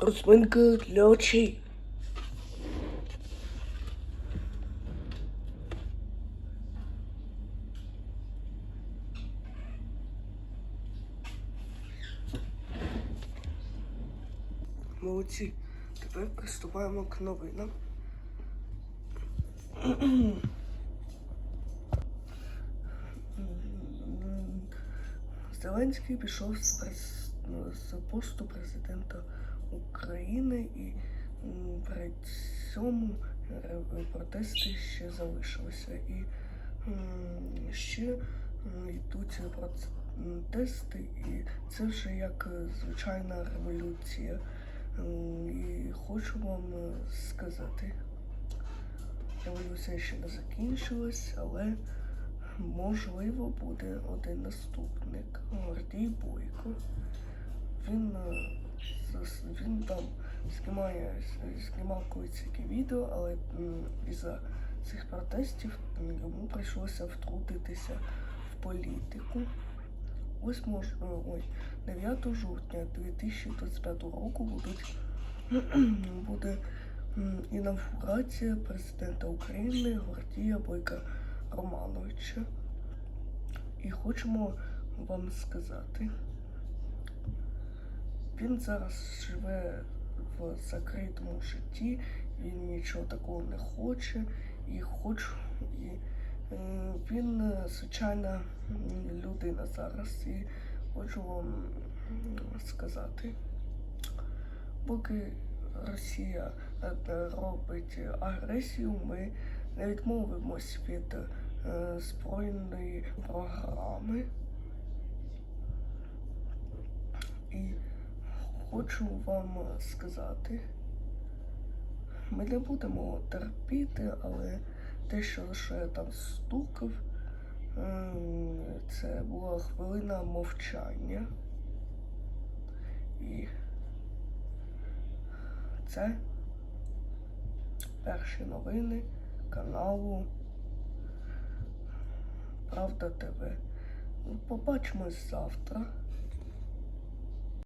Розминка для очей. Молодці. Тепер приступаємо к новинам. Зеленський пішов з, прес... з посту президента України і при цьому протести ще залишилися. І ще йдуть протести, і це вже як е, звичайна революція. І хочу вам е, сказати, революція ще не закінчилась, але можливо буде один наступник Гордій Бойко. Він, е, він там знімає, знімав колись які відео, але із-за цих протестів йому прийшлося втрутитися в політику. 8, ж- е, ой, 9 жовтня 2025 року будуть, буде інавгурація президента України Гордія Бойка Романовича. І хочемо вам сказати, він зараз живе в закритому житті, він нічого такого не хоче і хочу. І, е, він е, звичайна людина зараз. І хочу вам сказати, поки Росія е, робить агресію, ми не відмовимось від збройної програми. І хочу вам сказати, ми не будемо терпіти, але те, що що я там стукав, це була хвилина мовчання. І це перші новини каналу Правда ТВ. Побачимось завтра.